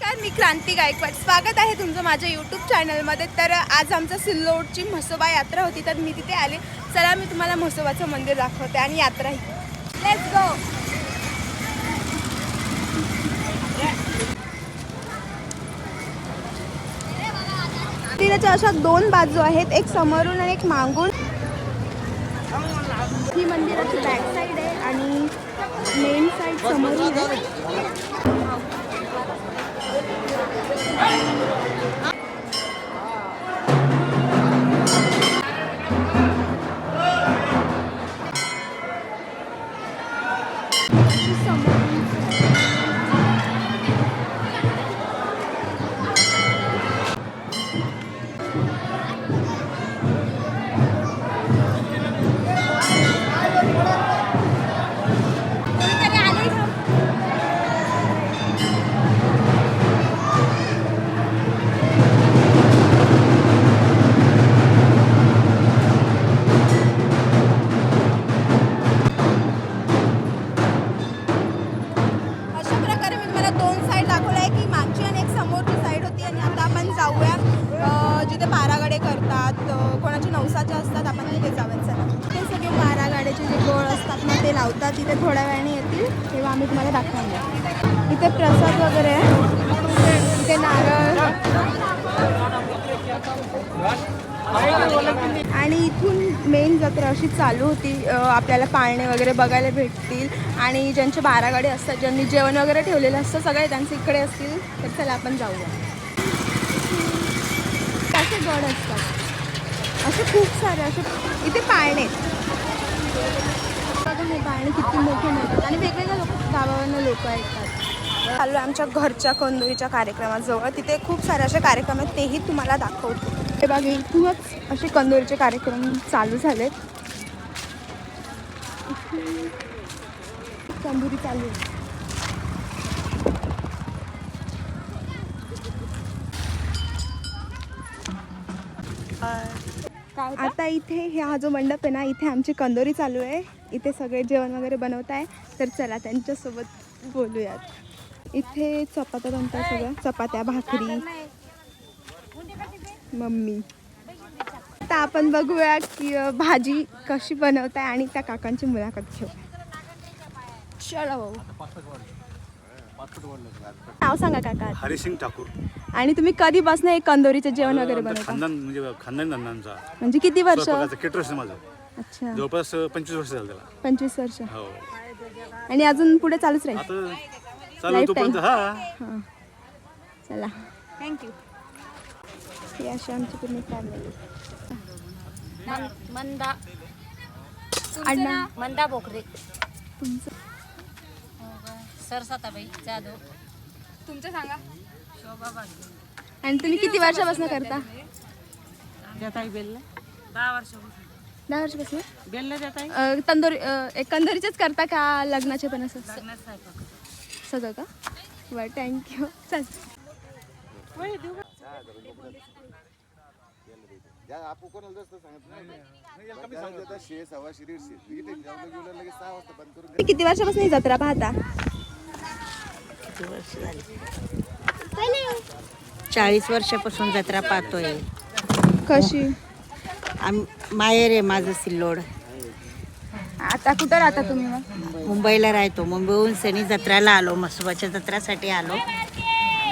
नमस्कार मी क्रांती गायकवाड. स्वागत आहे तुमचं माझ्या यूट्यूब चॅनलमध्ये तर आज आमचं सिल्लोडची म्हसोबा यात्रा होती तर मी तिथे आले. चला मी तुम्हाला म्हसोबाचं मंदिर दाखवते आणि यात्रा ही लेट्स गो मंदिराच्या अशा दोन बाजू आहेत एक समोरून आणि एक मागून. ही मंदिराची बॅक साईड आहे आणि मेन साईड समोरून आहे. अशा जाऊया. जिथे बारागडे करतात कोणाचे नवसाचे असतात आपण तिथे जाऊयात चला. ते सगळे बारागाड्याचे जे गोळ असतात ना ते लावतात. तिथे थोड्या वेळाने येतील तेव्हा आम्ही तुम्हाला दाखवूया इथे प्रसाद वगैरे आहे. इथे नारळ. आणि इथून मेन जत्रा अशी चालू होती. आपल्याला पाळणे वगैरे बघायला भेटतील. आणि ज्यांचे बारागाडे असतात ज्यांनी जेवण वगैरे ठेवलेलं असतं सगळे त्यांचे इकडे असतील. तर चला आपण जाऊया. असे गड असतात. असे खूप सारे असे इथे पाळणे. आहेत. बघा हे पाळणे किती मोठे मिळतात आणि वेगवेगळ्या लोक गावावरनं लोक येतात. चालू आहे आमच्या घरच्या कंदुरीच्या कार्यक्रमाजवळ. तिथे खूप सारे असे कार्यक्रम आहेत तेही तुम्हाला दाखवतो. हे बघा इथूनच असे कंदुरीचे कार्यक्रम चालू झालेत इथून तंदुरी चालू आहे. आता इथे हे हा जो मंडप आहे ना इथे आमची कंदोरी चालू आहे. इथे सगळे जेवण वगैरे बनवत आहे. तर चला त्यांच्यासोबत बोलूयात. इथे चपात्या बनतात सगळ्या चपात्या भाकरी. मम्मी. आता आपण बघूया की भाजी कशी बनवताय आणि त्या काकांची मुलाखत घेऊ. चला. भाऊ नाव सांगा काका. हरिसिंग ठाकूर. आणि तुम्ही कधीपासून हे कंदोरीचं जेवण वगैरे आमचं बनवता? खानदान म्हणजे खानदानी नंदांचा म्हणजे किती वर्ष? स्वयंपाकाचं केटरस माझं? अच्छा. जवळपास पंचवीस वर्ष झालं त्याला. पंचवीस वर्ष. हो. आणि अजून पुढे चालूच राहील? आता चालू Lifetime. तोपर्यंत हा. हां. चला. थँक्यू ही अशी आमची पूर्ण फॅमिली मन- मंदा. मंदा बोकरे. तुमचं? सरसाताबाई जाधव. तुमचं सांगा. शोभा बागे आणि तुम्ही किती वर्षापासून करता? देताई दहा वर्ष दहा वर्षापासून? बेल्ला देताई अ, तंदुरी अ, एक कंदोरीचेच करता का लग्नाचे पण असं लग्नात स्वयंपाक सगळं का? बरं थँक्यू चल. लगेच सहा वाजता बंद करून किती वर्षापासून ही जत्रा पाहता? चाळीस वर्षापासून जत्रा पाहतोय. कशी? आम माहेर आहे माझं सिल्लोड. आता कुठं राहता तुम्ही मग? मुंबईला राहतो. मुंबईहून सनी जत्रेला आलो. मसोबाच्या जत्रासाठी आलो.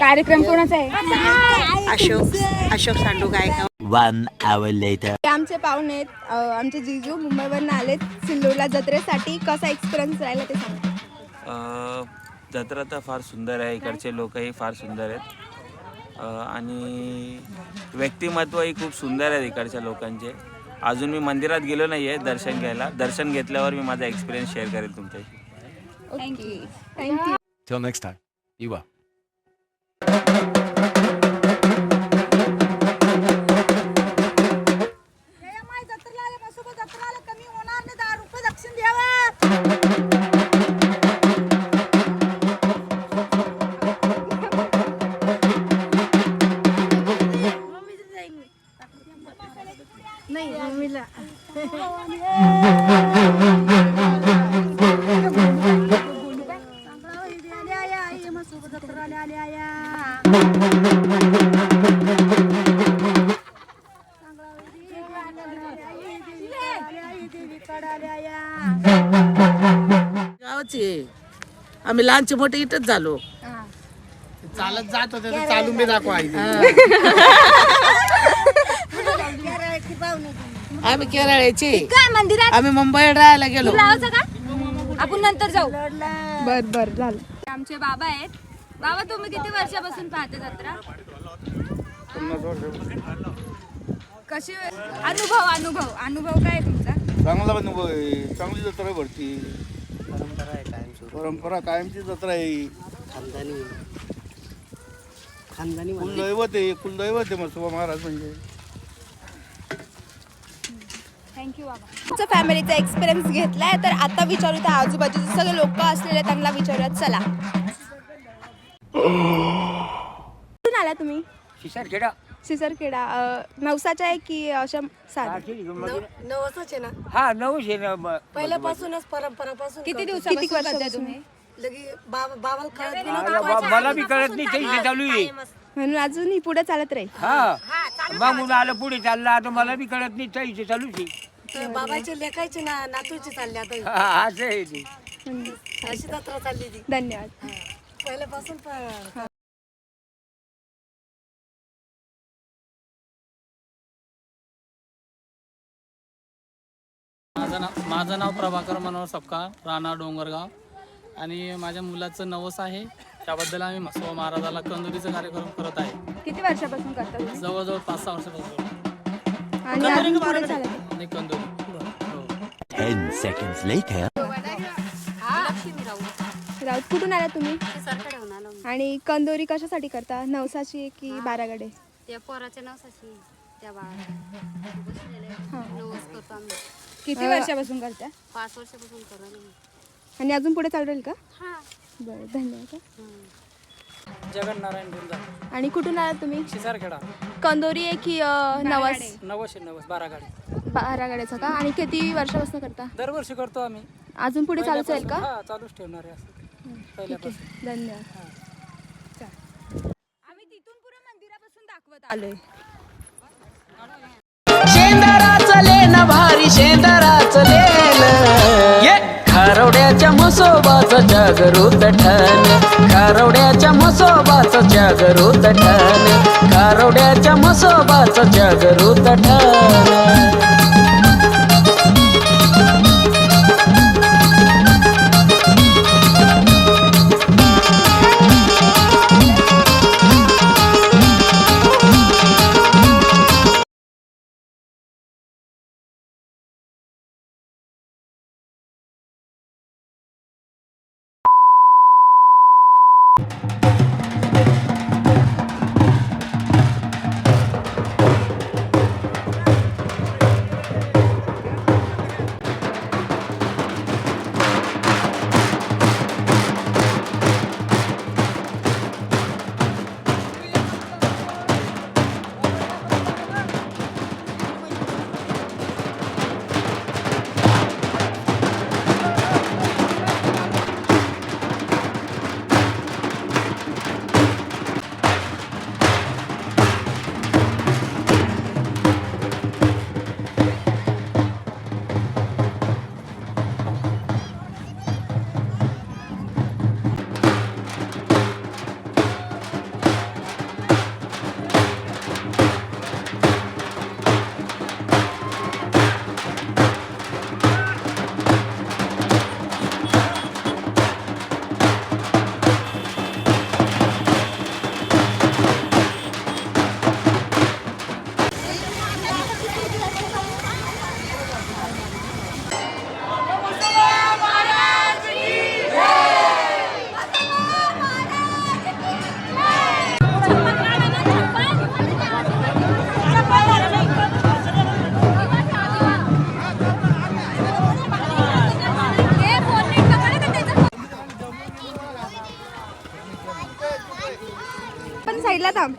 कार्यक्रम कोणाचा आहे? अशोक अशोक सांडू गायक One hour later. आमचे पाहुणे आहेत. आमचे जिजू मुंबईवरून आलेत सिल्लोडला जत्रेसाठी. कसा एक्सपिरियन्स राहिला ते सांगा. जत्रा तर फार सुंदर आहे. इकडचे लोकही फार सुंदर आहेत. आणि व्यक्तिमत्वही खूप सुंदर आहेत इकडच्या लोकांचे. अजून मी मंदिरात गेलो नाही आहे दर्शन घ्यायला. दर्शन घेतल्यावर मी माझा एक्सपिरियन्स शेअर करेल तुमच्याशी. ओके थँक्यू Till next गावाची. आम्ही लहानचे मोठे इथंच झालो. चालत जात होते तर चालून बी दाखवा आम्ही केरळचे काय मंदिरात आम्ही मुंबईला राहायला गेलो. लावायचं का? आपण नंतर जाऊ. बर बर झालं. आमचे बाबा आहेत. बाबा तुम्ही किती वर्षापासून पाहते जत्रा? कशी अनुभव अनुभव. अनुभव काय आहे तुमचा? चांगला अनुभव आहे. चांगली जत्रा भरती. परंपरा कायमची जत्रा आहे. कुलदैवत आहे. कुलदैवत आहे मसोबा महाराज म्हणजे. थँक्यू बाबा. फॅमिलीचा एक्सपिरियन्स घेतलाय तर आता विचारू त्या आजूबाजूचे सगळे लोक असलेले त्यांना विचारूयात. चला कुठून आला तुम्ही शिशारखेडा सिसरखेडा अं, नवसाच्या आहे की अशा साध्या नवसच आहे ना. हा नऊशे ना ब- पहिल्यापासूनच परंपरापासून किती दिवसापासून किती करताय तुम्ही? लगी बाबा बाबाला कळत बी आता बा- मला बी कळत नाही चालू आहे. म्हणून अजूनही पुढे चालत राहील. हा. मग म्हणून आलं पुढे चाललं आता मला बी कळत नाही काही चालूच आहे. नव्हतं. बाबाचे लेखायचे ना नातूचे चालले आता. हा, असं आहे ते. अशी जत्रा चालली ती. धन्यवाद. पहिल्यापासून प- माझं नाव माझं नाव प्रभाकर मनोहर सपकाळ राणा डोंगरगाव. आणि माझ्या मुलाचं नवस आहे. त्याबद्दल आम्ही म्हसोबा महाराजाला कंदुरीचा कार्यक्रम करत आहे. किती वर्षापासून करता तुम्ही? जवळजवळ पाच सहा वर्षापासून आणि अजून पुढे चालत आहे. आणि कंदुरी हो. Ten seconds later. राऊत कुठून आला तुम्ही? आणि कंदोरी कशासाठी करता? नवसाची की बारागडे? त्या पोराच्या नवसाची त्या नवस करतो आम्ही. किती वर्षापासून करता? पाच वर्षापासून करू आम्ही. आणि अजून पुढे चालू राहील का? हा. बरं धन्यवाद जगन्नारायण गुंजा. आणि कुठून आला तुम्ही? शिसारखेडा. कंदोरी आहे की अं, नवस? नवशे नवस बारा गाडी बारागड्याचं का? आणि किती वर्षापासून करता? दरवर्षी करतो आम्ही. अजून पुढे चालूच राहील का? हा चालूच ठेवणार आहे असं. आहे धन्यवाद. आम्ही तिथून पुढे मंदिरापासून दाखवत आलोय. भारी शेंदराचं ये. खारवड्याच्या मसोबाचं जागृत ठाण खारवड्याच्या मसोबाचं जागृत ठाण खारवड्याच्या मसोबाचं जागृत ठाण पण साईडला थांब.